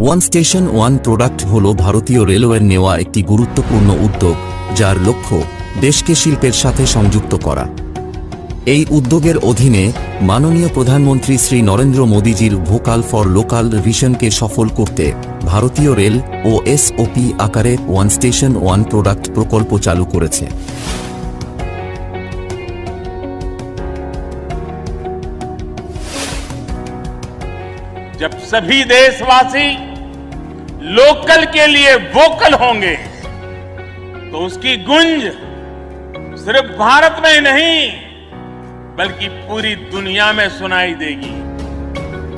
One station one product হল ভারতীয় রেলওয়ের নেওয়া একটি গুরুত্বপূর্ণ উদ্যোগ যার লক্ষ্য দেশকে শিল্পের সাথে সংযুক্ত করা এই উদ্যোগের অধীনে মাননীয় প্রধানমন্ত্রী শ্রী নরেন্দ্র মোদীজির ভোকাল ফর লোকাল ভিশনকে সফল করতে ভারতীয় রেল ও এসওপি আকারে ওয়ান স্টেশন ওয়ান প্রোডাক্ট প্রকল্প চালু করেছে जब सभी देशवासी लोकल के लिए वोकल होंगे तो उसकी गुंज सिर्फ भारत में ही नहीं बल्कि पूरी दुनिया में सुनाई देगी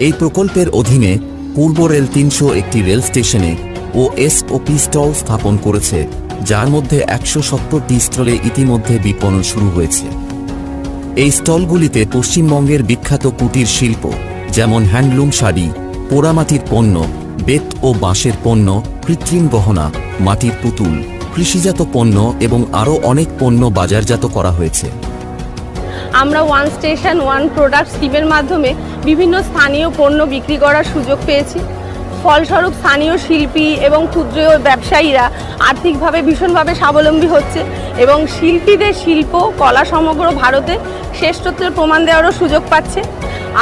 এই প্রকল্পের অধীনে পূর্ব রেল তিনশো একটি রেল স্টেশনে ও এসওপি স্টল স্থাপন করেছে যার মধ্যে একশো সত্তরটি স্টলে ইতিমধ্যে বিপণন শুরু হয়েছে এই স্টলগুলিতে পশ্চিমবঙ্গের বিখ্যাত কুটির শিল্প যেমন হ্যান্ডলুম শাড়ি পোড়ামাটির পণ্য বেত ও বাঁশের পণ্য, কৃত্রিম গহনা, মাটির পুতুল, কৃষিজাত পণ্য এবং আরও অনেক পণ্য বাজারজাত করা হয়েছে। আমরা ওয়ান স্টেশন ওয়ান প্রোডাক্ট স্কিমের মাধ্যমে বিভিন্ন স্থানীয় পণ্য বিক্রি করার সুযোগ পেয়েছি। ফলস্বরূপ স্থানীয় শিল্পী এবং ক্ষুদ্র ব্যবসায়ীরা আর্থিকভাবে ভীষণভাবে স্বাবলম্বী হচ্ছে এবং শিল্পীদের শিল্প, কলা সমগ্র ভারতে শ্রেষ্ঠত্বের প্রমাণ দেওয়ারও সুযোগ পাচ্ছে।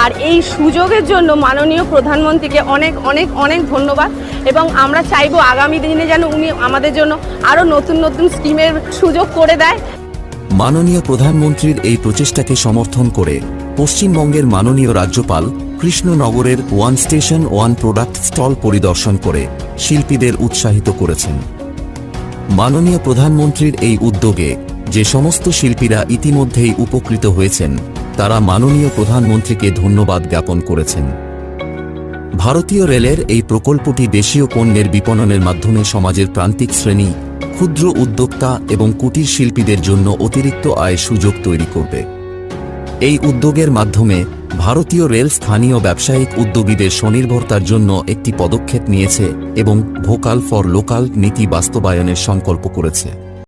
আর এই সুযোগের জন্য মাননীয় প্রধানমন্ত্রীকে অনেক অনেক অনেক ধন্যবাদ এবং আমরা চাইব আগামী দিনে যেন উনি আমাদের জন্য আরও নতুন নতুন স্কিমের সুযোগ করে দেয়। মাননীয় প্রধানমন্ত্রীর এই প্রচেষ্টাকে সমর্থন করে পশ্চিমবঙ্গের মাননীয় রাজ্যপাল কৃষ্ণনগরের one station, one product stall পরিদর্শন করে শিল্পীদের উৎসাহিত করেছেন। মাননীয় প্রধানমন্ত্রীর এই উদ্যোগে যে সমস্ত শিল্পীরা ইতিমধ্যেই উপকৃত হয়েছেন, তারা মাননীয় প্রধানমন্ত্রীকে ধন্যবাদ জ্ঞাপন করেছেন। ভারতীয় রেলের এই প্রকল্পটি দেশীয় পণ্যের বিপণনের মাধ্যমে সমাজের প্রান্তিক শ্রেণি, ক্ষুদ্র উদ্যোক্তা এবং কুটির শিল্পীদের জন্য অতিরিক্ত আয় সুযোগ তৈরি করবে। এই উদ্যোগের মাধ্যমে ভারতীয় রেল স্থানীয় ব্যবসায়িক উদ্যোগীদের স্বনির্ভরতার জন্য একটি পদক্ষেপ নিয়েছে এবং ভোকাল ফর লোকাল নীতি বাস্তবায়নের সংকল্প করেছে।